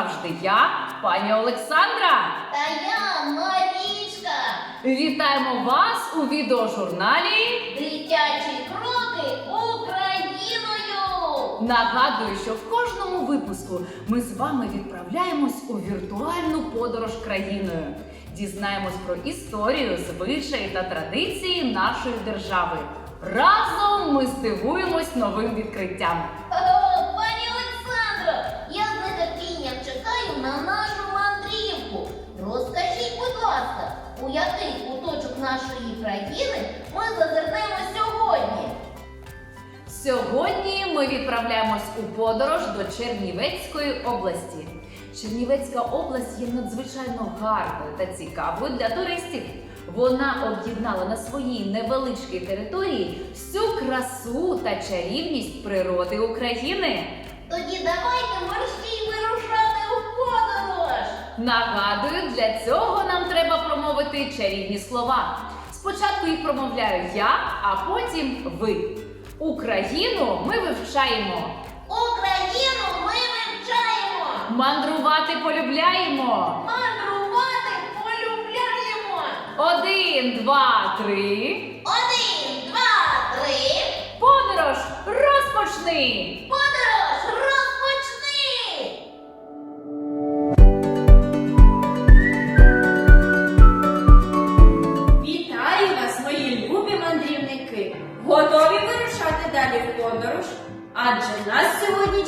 завжди, я, пані Олександра. Та я Марічка. Вітаємо вас у відеожурналі. Дитячі кроки Україною. Нагадую, що в кожному випуску ми з вами відправляємось у віртуальну подорож країною. Дізнаємось про історію, звичаї та традиції нашої держави. Разом ми здивуємось новим відкриттям. Сьогодні ми відправляємось у подорож до Чернівецької області. Чернівецька область є надзвичайно гарною та цікавою для туристів. Вона об'єднала на своїй невеличкій території всю красу та чарівність природи України. Тоді давайте мерщій вирушати у подорож. Нагадую, для цього нам треба промовити чарівні слова. Спочатку їх промовляю я, а потім ви. Україну ми вивчаємо. Україну ми вивчаємо. Мандрувати полюбляємо. Мандрувати полюбляємо. Один, два, три. Один, два, три. Подорож розпочни!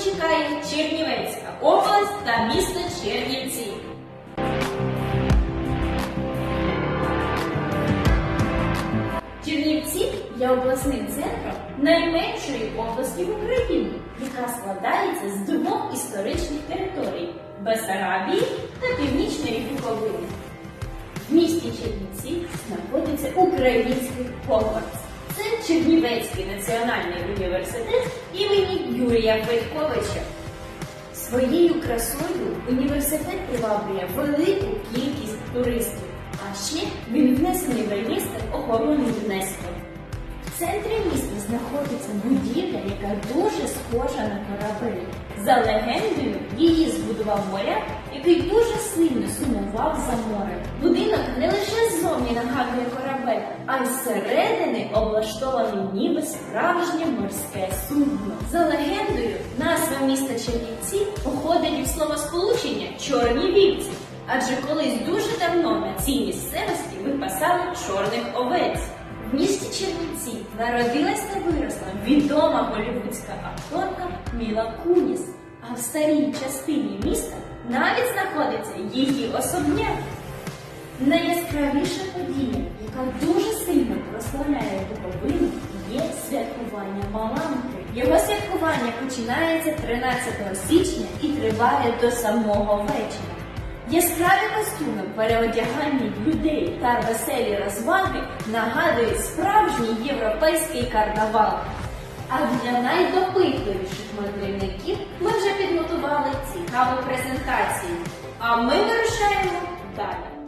Чекає Чернівецька область та місто Чернівці. Чернівці є обласним центром найменшої області в Україні, яка складається з двох історичних територій Бесарабії та Північної Буковини. В місті Чернівці знаходиться український Хогвартс. Це Чернівецький національний університет імені Юрія Федьковича. Своєю красою університет приваблює велику кількість туристів, а ще він внесений в реєстр охорони ЮНЕСКО. В центрі міста знаходиться будівля, яка дуже схожа на корабель. За легендою, її збудував моряк, який дуже сильно сумував за морем. Будинок не лише ззовні нагадує корабель, а й зсередини облаштований ніби справжнє морське судно. За легендою, назва міста Чернівці походить від словосполучення чорні вівці. Адже колись дуже давно на цій місцевості випасали чорних овець. В місті Чернівці народилась та виросла відома голівудська акторка Міла Куніс. А в старій частині міста навіть знаходиться її особняк. Найяскравіша подія, яка дуже сильно прославляє Буковину, є святкування Маланки. Його святкування починається 13 січня і триває до самого вечора. Яскраві костюми, переодягання людей та веселі розваги нагадують справжній європейський карнавал. А для найдопитливіших мандрівників ми вже підготували цікаву презентацію. А ми вирушаємо далі.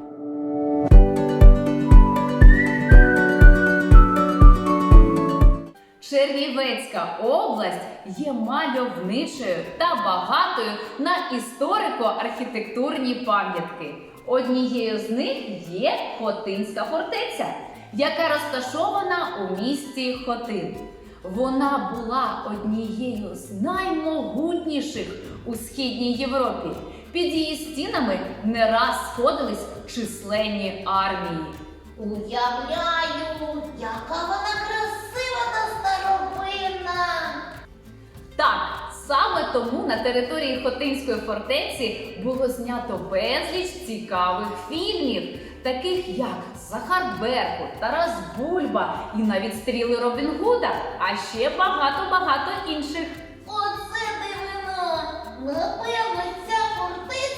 Чернівецька область є мальовничою та багатою на історико-архітектурні пам'ятки. Однією з них є Хотинська фортеця, яка розташована у місті Хотин. Вона була однією з наймогутніших у східній Європі. Під її стінами не раз сходились численні армії. Уявляю, яка вона красива та. Так, саме тому на території Хотинської фортеці було знято безліч цікавих фільмів, таких як Захар Беркут, Тарас Бульба і навіть стріли Робін Гуда, а ще багато-багато інших. Оце дивина. Напевно, ця фортеця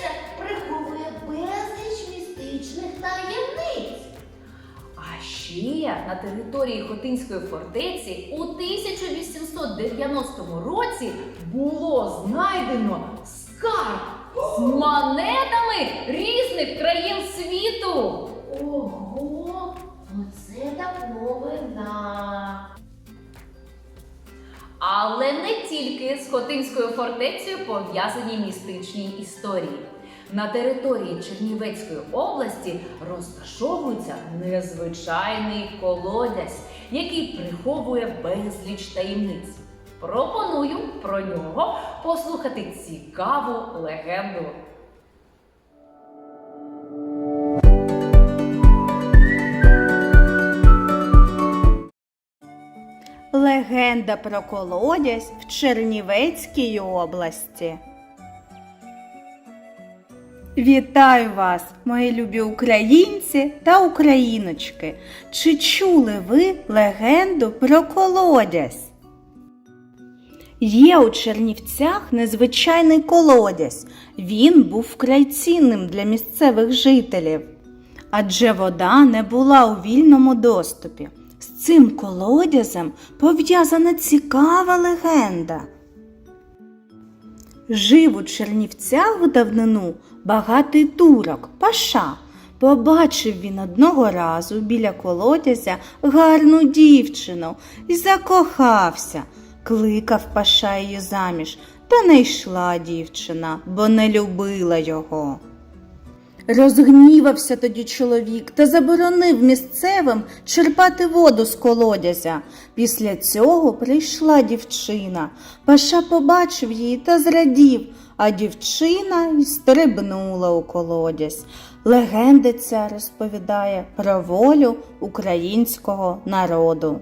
ще на території Хотинської фортеці у 1890 році було знайдено скарб з монетами різних країн світу. Ого, оце так новина. Але не тільки з Хотинською фортецею пов'язані містичні історії. На території Чернівецької області розташовується незвичайний колодязь, який приховує безліч таємниць. Пропоную про нього послухати цікаву легенду. Легенда про колодязь в Чернівецькій області. Вітаю вас, мої любі українці та україночки. Чи чули ви легенду про колодязь? Є у Чернівцях незвичайний колодязь. Він був вкрай цінним для місцевих жителів, адже вода не була у вільному доступі. З цим колодязем пов'язана цікава легенда. Жив у Чернівцях в давнину багатий турок, паша. Побачив він одного разу біля колодязя гарну дівчину і закохався. Кликав паша її заміж, та не йшла дівчина, бо не любила його. Розгнівався тоді чоловік та заборонив місцевим черпати воду з колодязя. Після цього прийшла дівчина. Паша побачив її та зрадів, а дівчина й стрибнула у колодязь. Легенда ця розповідає про волю українського народу.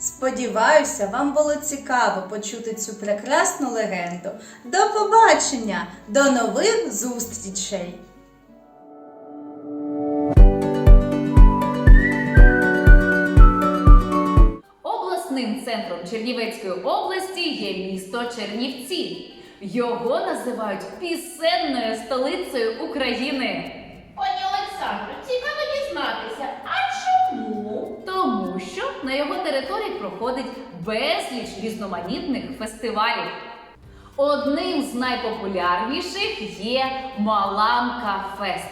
Сподіваюся, вам було цікаво почути цю прекрасну легенду. До побачення, до нових зустрічей! Центром Чернівецької області є місто Чернівці. Його називають пісенною столицею України. Пані Олександро, цікаво дізнатися, а чому? Тому що на його території проходить безліч різноманітних фестивалів. Одним з найпопулярніших є Маламка Фест.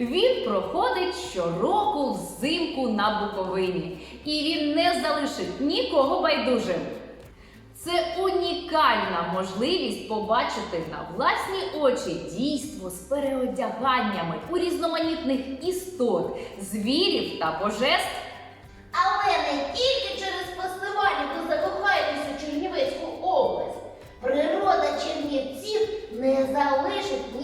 Він проходить щороку взимку на Буковині, і він не залишить нікого байдужим. Це унікальна можливість побачити на власні очі дійство з переодяганнями у різноманітних істот, звірів та божеств. Але не тільки через фестивалі ви закохаєтесь у Чернівецьку область. Природа Чернівців не залишить.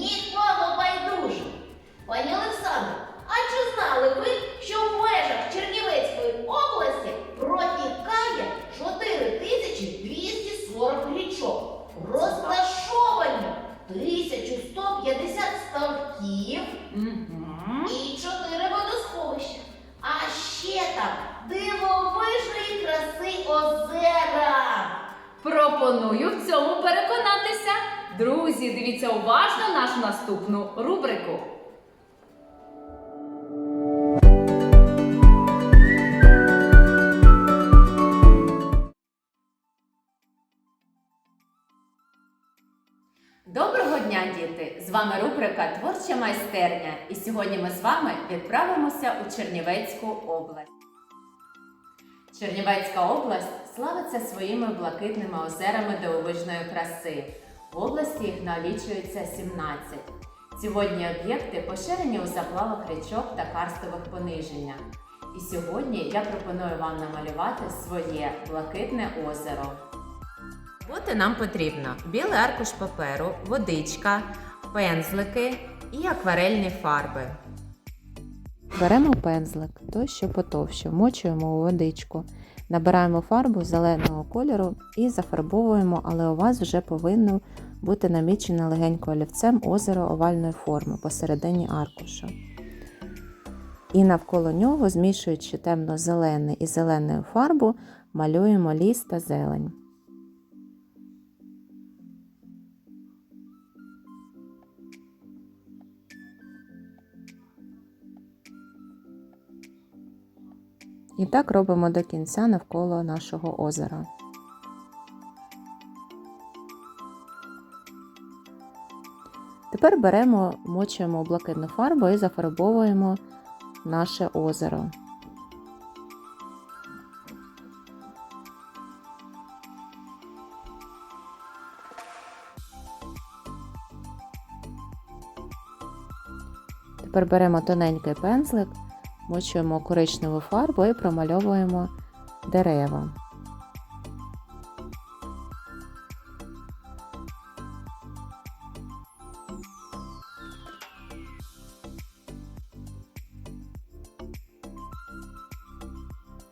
Пані Олександро, а чи знали ви, що в межах Чернівецької області протікає 4240 річок, розташовані 1150 ставків і 4 водосховища. А ще там дивовижної краси озера. Пропоную в цьому переконатися. Друзі, дивіться уважно нашу наступну рубрику. Вами рубрика Творча майстерня. І сьогодні ми з вами відправимося у Чернівецьку область. Чернівецька область славиться своїми блакитними озерами дивовижної краси. В області їх налічується 17. Ці водні об'єкти поширені у заплавах річок та карстових пониженнях. І сьогодні я пропоную вам намалювати своє блакитне озеро. Роботи нам потрібно білий аркуш паперу, водичка, пензлики і акварельні фарби. Беремо пензлик, той, що потовще, вмочуємо у водичку, набираємо фарбу зеленого кольору і зафарбовуємо, але у вас вже повинно бути намічене легенько олівцем озеро овальної форми посередині аркуша. І навколо нього, змішуючи темно-зелене і зеленою фарбу, малюємо ліс та зелень. І так робимо до кінця навколо нашого озера. Тепер беремо, мочуємо блакитну фарбу і зафарбовуємо наше озеро. Тепер беремо тоненький пензлик мочуємо коричневу фарбу і промальовуємо дерева.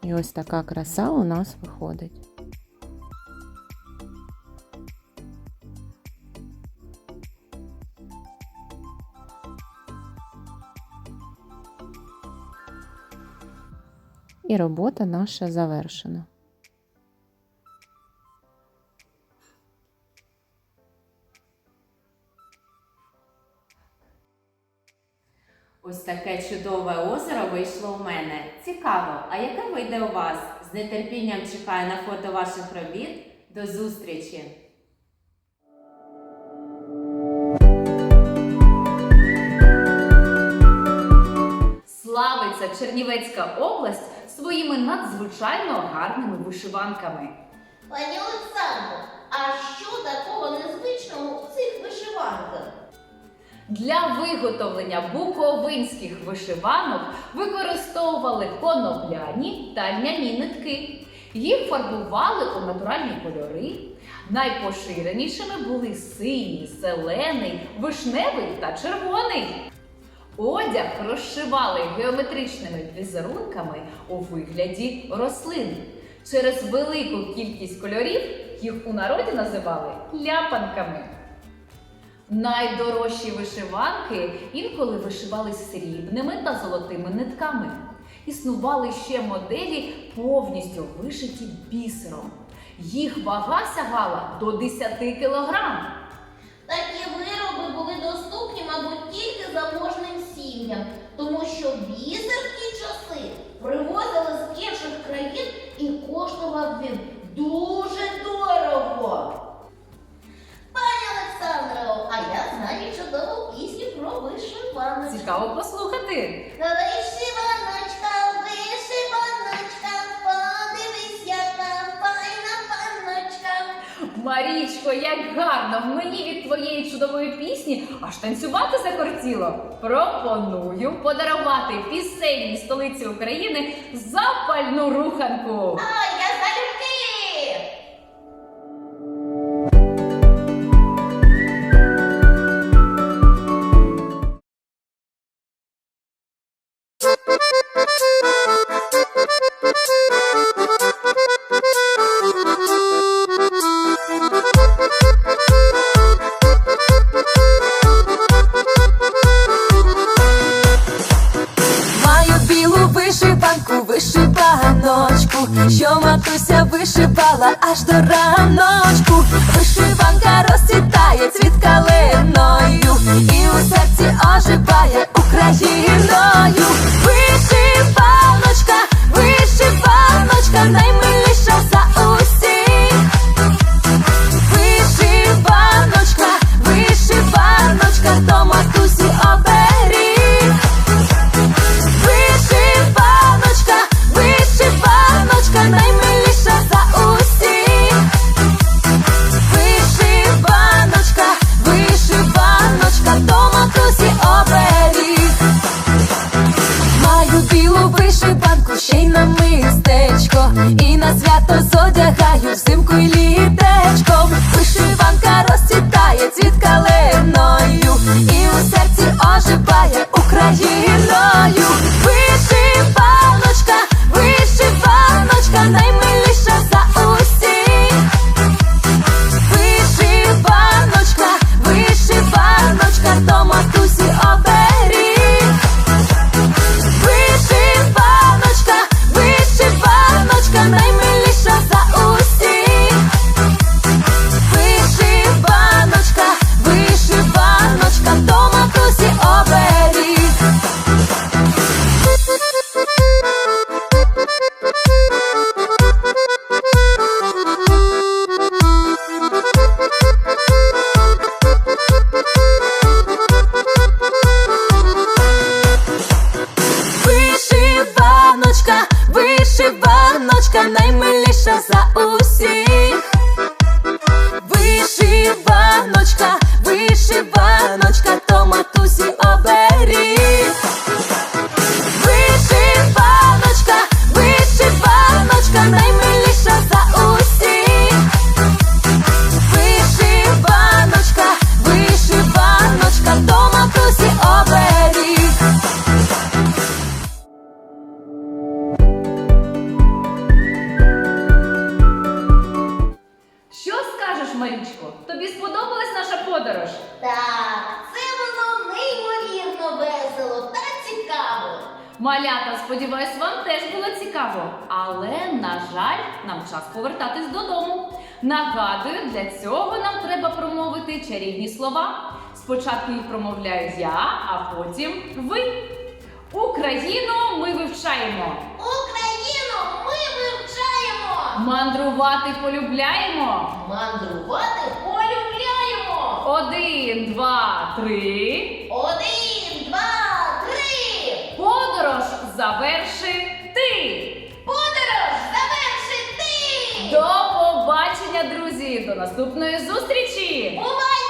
І ось така краса у нас виходить. І робота наша завершена. Ось таке чудове озеро вийшло у мене. Цікаво, а яке вийде у вас? З нетерпінням чекаю на фото ваших робіт. До зустрічі! Славиться Чернівецька область своїми надзвичайно гарними вишиванками. Пані Олександро, а що такого незвичного в цих вишиванках? Для виготовлення буковинських вишиванок використовували конопляні та льняні нитки. Їх фарбували у натуральні кольори. Найпоширенішими були синій, зелений, вишневий та червоний. Одяг розшивали геометричними візерунками у вигляді рослин. Через велику кількість кольорів їх у народі називали ляпанками. Найдорожчі вишиванки інколи вишивали срібними та золотими нитками. Існували ще моделі повністю вишиті бісером. Їх вага сягала до 10 кілограм. Такі вироби були доступні, мабуть, тільки заможним сім'ям, тому що візерні часи привозили з інших країн і коштував він дуже дорого. Пані Олександро, а я знаю чудову пісню про вишиваночку. Цікаво послухати. Марічко, як гарно! Мені від твоєї чудової пісні аж танцювати захотіло. Пропоную подарувати пісенній столиці України запальну руханку. І свято зодягаю взимку й літечком. Вишиванка розцвітає цвіт і у серці Малята, сподіваюсь, вам теж було цікаво. Але, на жаль, нам час повертатись додому. Нагадую, для цього нам треба промовити чарівні слова. Спочатку їх промовляю я, а потім ви. Україну ми вивчаємо. Україну ми вивчаємо! Мандрувати полюбляємо. Мандрувати полюбляємо! Один, два, три. Один! Подорож завершити. Подорож заверши ти! До побачення, друзі! До наступної зустрічі! Бувай!